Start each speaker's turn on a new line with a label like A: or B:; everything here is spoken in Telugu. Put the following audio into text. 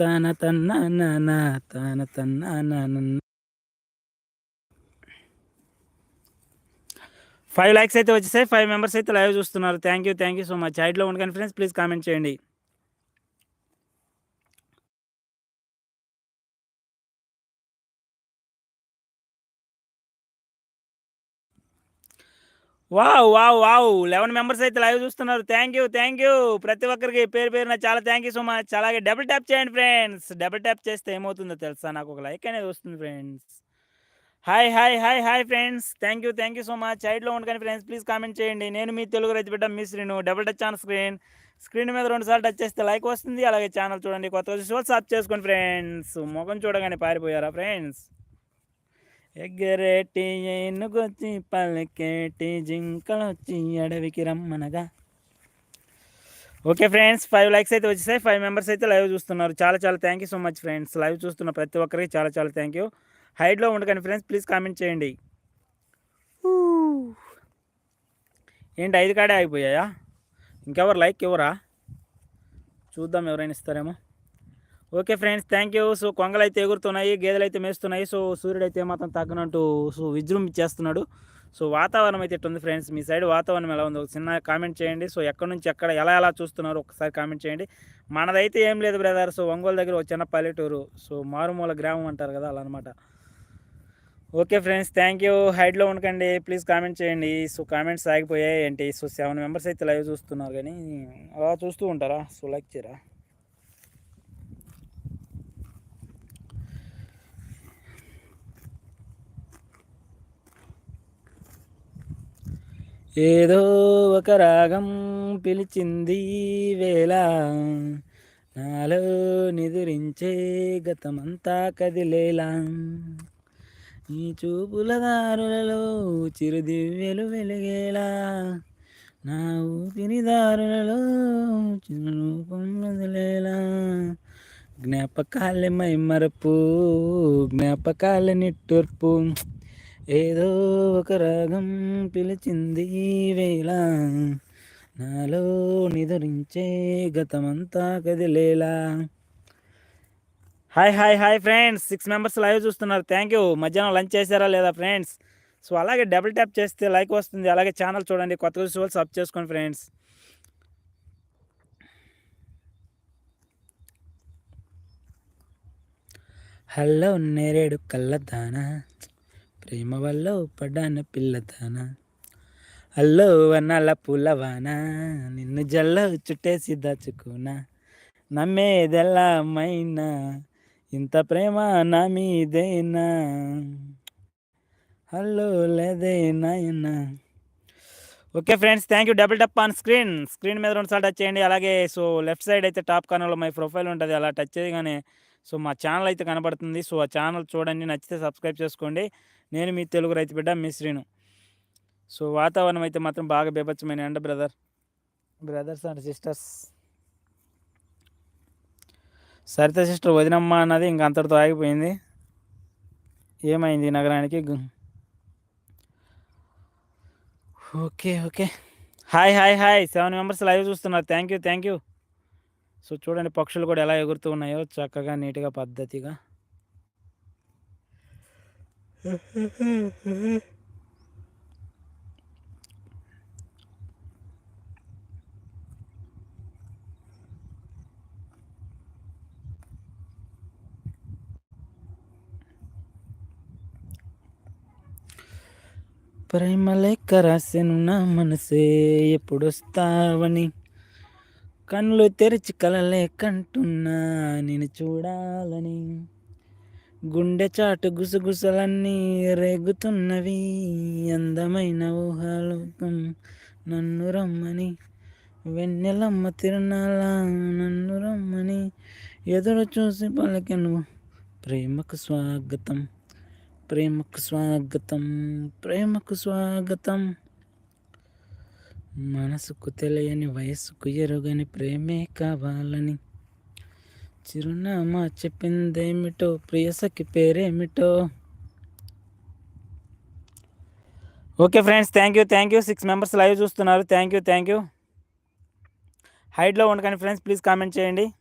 A: తన తన్న తన తన్న ఫైవ్ ల్యాక్స్ అయితే వచ్చేసాయి. ఫైవ్ మెంబర్స్ అయితే లైవ్ చూస్తున్నారు. Thank you thank you so much హైట్లో ఉండకండి ఫ్రెండ్స్ ప్లీజ్ కామెంట్ చేయండి. Wow wow wow. Eleven members అయితే లైవ్ చూస్తున్నారు. థ్యాంక్ యూ థ్యాంక్ యూ ప్రతి ఒక్కరికి పేరు పేరున చాలా థ్యాంక్ యూ సో మచ్ అలాగే డబుల్ ట్యాప్ చేయండి ఫ్రెండ్స్ డబుల్ ట్యాప్ చేస్తే ఏమవుతుందో తెలుసా? నాకు ఒక లైక్ అనేది వస్తుంది friends hi hi hi hi friends thank you thank you so much సైడ్లో ఉండగానే ఫ్రెండ్స్ ప్లీజ్ కామెంట్ చేయండి. నేను మీ తెలుగు రైతు బిడ్డ మీ Srinu double touch on screen screen మీద రెండు సార్లు టచ్ చేస్తే లైక్ వస్తుంది. అలాగే ఛానల్ చూడండి. కొత్త షోస్ సబ్ చేసుకోండి ఫ్రెండ్స్ ముఖం చూడగానే పారిపోయారా ఫ్రెండ్స్ ఎగ్గరేటి ఏనుగొచ్చి పల్లెకేటి జింకలొచ్చి అడవికి రమ్మనగా. ఓకే ఫ్రెండ్స్ ఫైవ్ లైక్స్ అయితే వచ్చేసాయి. ఫైవ్ మెంబర్స్ అయితే లైవ్ చూస్తున్నారు. చాలా చాలా thank you so much friends live చూస్తున్న ప్రతి ఒక్కరికి చాలా చాలా థ్యాంక్ యూ హైట్లో ఉండకండి ఫ్రెండ్స్ ప్లీజ్ కామెంట్ చేయండి. ఏంటి ఐదు కాడే ఆగిపోయాయా? ఇంకెవరు లైక్ ఎవరా చూద్దాం ఎవరైనా ఇస్తారేమో. Okay friends thank you so కొంగలు అయితే ఎగురుతున్నాయి గేదెలు అయితే మేస్తున్నాయి. సో సూర్యుడు అయితే మాత్రం తగ్గనట్టు సో విజృంభించేస్తున్నాడు సో వాతావరణం అయితే ఇట్టుంది ఫ్రెండ్స్ మీ సైడ్ వాతావరణం ఎలా ఉంది ఒక చిన్న కామెంట్ చేయండి. సో ఎక్కడి నుంచి ఎక్కడ ఎలా ఎలా చూస్తున్నారు ఒకసారి కామెంట్ చేయండి. మనదైతే ఏం లేదు బ్రదర్ సో ఒంగోలు దగ్గర ఒక చిన్న పల్లెటూరు. సో మారుమూల గ్రామం అంటారు కదా అలా అనమాట ఓకే ఫ్రెండ్స్ థ్యాంక్ యూ హైడ్లో ఉండకండి ప్లీజ్ కామెంట్ చేయండి. సో కామెంట్స్ ఆగిపోయాయి. ఏంటి? సో సెవెన్ మెంబర్స్ అయితే లైవ్ చూస్తున్నారు కానీ అలా చూస్తూ ఉంటారా? సో లైక్ చేయరా? ఏదో ఒక రాగం పిలిచింది వేళ. నాలో నిదురించే గతమంతా కదిలేలా. నీ చూపుల దారులలో చిరుదివ్యలు వెలిగేలా. నా ఊపిరి దారులలో చిరురూపం వదిలేలా. జ్ఞాపకాలే మై మరపు జ్ఞాపకాల నిట్టూర్పు. ఏదో ఒక రాగం పిలిచింది వేళ. నాలో నిదురించే గతమంతా కదిలేలా. Hi hi hi friends. Six members live చూస్తున్నారు. Thank you. మధ్యాహ్నం లంచ్ చేశారా లేదా ఫ్రెండ్స్? సో అలాగే డబుల్ ట్యాప్ చేస్తే లైక్ వస్తుంది. అలాగే ఛానల్ చూడండి. కొత్త విషయాలు సబ్ చేసుకోండి ఫ్రెండ్స్. హలో నేరేడు కళ్ళదానా ప్రేమ వల్ల పడ్డాన పిల్లతాన? అల్లో వన్నాల పుల్లవాన నిన్ను జల్ల చుట్టేసి దాచుకున్నా నమ్మేదెల్లా మైనా ఇంత ప్రేమ నా మీదేనా? హలో లేదే okay friends thank you. Double tap on screen. Screen మీద రెండుసార్లు టచ్ చేయండి. అలాగే సో లెఫ్ట్ సైడ్ అయితే టాప్ కార్నర్లో మై ప్రొఫైల్ ఉంటుంది. అలా టచ్ చేయగానే సో మా ఛానల్ అయితే కనబడుతుంది. సో ఆ ఛానల్ చూడండి నచ్చితే సబ్స్క్రైబ్ చేసుకోండి. నేను మీ తెలుగు రైతు బిడ్డ మీ శ్రీను సో వాతావరణం అయితే మాత్రం బాగా బీభత్సమైన ఎండ brother. Brothers and sisters. Saritha sister వదినమ్మ అన్నది ఇంక అంతటితో ఆగిపోయింది. ఏమైంది నగరానికి? Okay okay. Hi hi hi. Seven members live చూస్తున్నారు. Thank you thank you so చూడండి పక్షులు కూడా ఎలా ఎగురుతూ ఉన్నాయో చక్కగా నీట్గా పద్ధతిగా. ప్రేమ లెక్క రాసెను నా మనసే ఎప్పుడొస్తావని. కళ్ళు తెరిచి కలలే కంటున్నా నేను చూడాలని. గుండె చాటు గుసగుసలన్నీ రేగుతున్నవి అందమైన ఊహలోకం నన్ను రమ్మని. వెన్నెలమ్మ తిరునాల నన్ను రమ్మని. ఎదురు చూసి పలికెను ప్రేమకు స్వాగతం ప్రేమకు స్వాగతం ప్రేమకు స్వాగతం. మనసుకు తెలియని వయస్సుకు ఎరుగని ప్రేమే కావాలని. చిరునామా చెప్పిందేమిటో ప్రియసకి పేరేమిటో? Okay friends thank you thank you. Six members live చూస్తున్నారు. Thank you thank you. హైట్లో ఉండకండి ఫ్రెండ్స్ ప్లీజ్ కామెంట్ చేయండి.